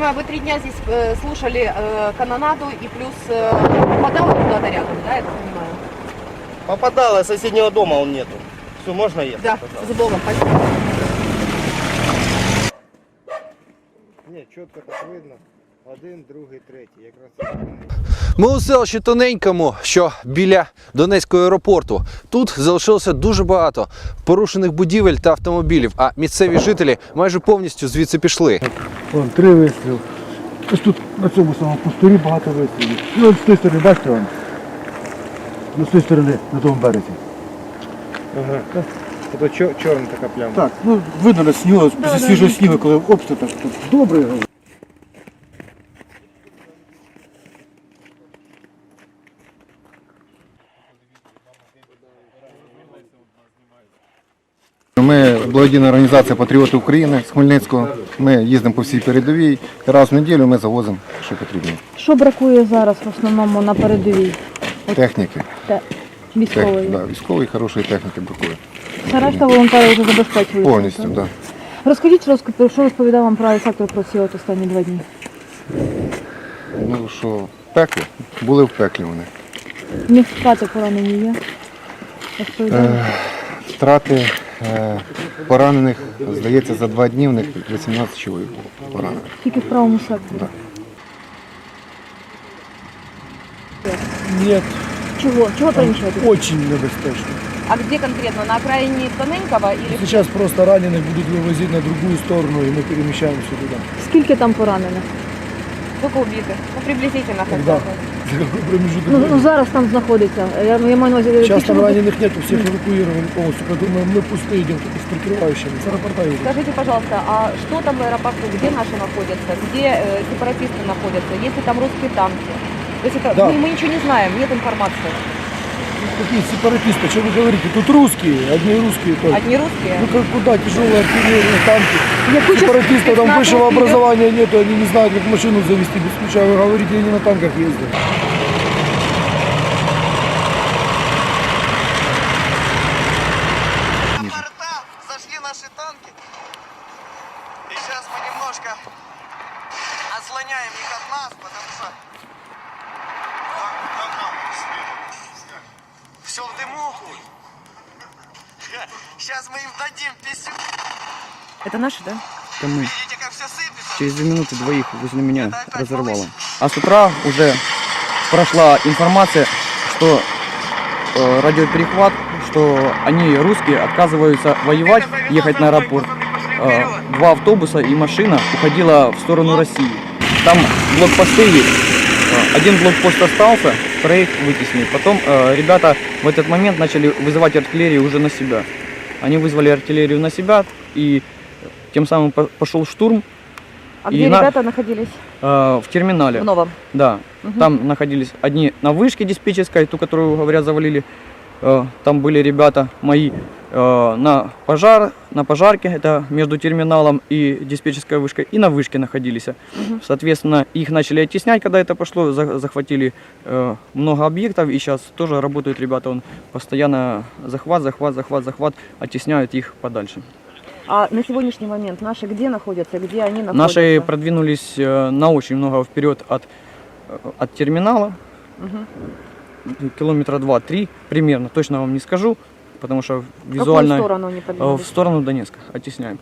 понимаю, вы три дня здесь э, слушали э, канонаду и плюс э, попадало куда-то рядом, да, я так понимаю? Попадало, соседнего дома он нету. Все, можно ехать? Да, пожалуйста? с Богом, спасибо. Ні, чітко так видно. Один, другий, третій. Якраз Ми у селищі Тоненькому, що біля Донецького аеропорту. Тут залишилося дуже багато порушених будівель та автомобілів, а місцеві жителі майже повністю звідси пішли. Вон три вистріли. Ось тут на цьому самому пустирі багато вистрілів. Ну, от з тієї сторони, бачите вам? Ну, з тієї сторони, на тому березі. Ага. Тобто чор, чорна така пляма. Так, ну видно на снігу, після свіжого снігу, коли обстріл, так тут добре. Ми благодійна організація Патріоти України з Хмельницького. Ми їздимо по всій передовій. Раз в неділю ми завозимо, що потрібно. Що бракує зараз в основному на передовій Техніки. Те- Тех, військової? да, військової хорошої техніки бракує. Все решта волонтери вже забезпечують. Повністю, так. Да. Розкажіть, що що розповідав вам правий сектор про ці от останні два дні? Ну що, в пеклі? Були в пеклі вони. Них втрати поранені є. Розповідали. Втрати е, поранених, здається, за два дні в них 18 чоловік поранених. Тільки в правому секторі. Да. Ні, Чого? Чого переміщаєте? дуже небезпечно. А где конкретно? На окраине Тоненького или... Зараз просто ранених будуть вивозити на другу сторону і ми переміщаємося туди. Скільки там поранених? Сколько убитых? Ну, приблизительно хотя Когда? бы. За який проміжуток Ну, ну времени? зараз там знаходиться. Я, я маю на увазі, Сейчас ті, там що ви- раненых нету, всех эвакуировали полностью, поэтому мы пусты идем, только с прикрывающими. С аэропорта едем. Скажите, пожалуйста, а что там в аэропорту? Где наши находятся? Где э, сепаратисты находятся? Есть ли там русские танки? То есть это, Да. мы, мы ничего не знаем, нет информации. Какие сепаратисты, что вы говорите? Тут русские, одни русские только. Одни русские? Ну как куда тяжелая артиллерия, танки. Яку частину Сепаратистов там высшего образования нету, они не знают, как машину завести без ключа. Вы говорите, они на танках ездят. Зашли наши танки. И сейчас мы немножко отслоняем их от нас, потому что... Все в дыму. Сейчас мы им дадим писю. Это наши, да? Это мы. Видите, как все сыпется? Через две минуты двоих возле меня разорвало. А с утра уже прошла информация, что э, радиоперехват, что они, русские, отказываются воевать, ехать на аэропорт. Э, два автобуса и машина уходила в сторону России. Там блокпосты есть. Один блокпост остался, троих вытеснили. Потом э, ребята в этот момент начали вызывать артиллерию уже на себя. Они вызвали артиллерию на себя и тем самым по- пошел штурм А І где на- ребята находились? э, в терминале. В новом. Да, там находились одни на вышке диспетчерской, ту, которую, говорят, завалили. Э, Там были ребята мои на пожар, на пожарке, это между терминалом и диспетчерской вышкой, и на вышке находились. Соответственно, их начали оттеснять, когда это пошло, за- захватили э, много объектов, и сейчас тоже работают ребята, он постоянно захват, захват, захват, захват, оттесняют их подальше. А на сегодняшний момент наши где находятся, где они находятся? Наши продвинулись э, на очень много вперед от, э, от терминала. Километра два-три примерно, точно вам не скажу, потому что В какую визуально сторону они э, в подвинулись? сторону Донецка оттесняем.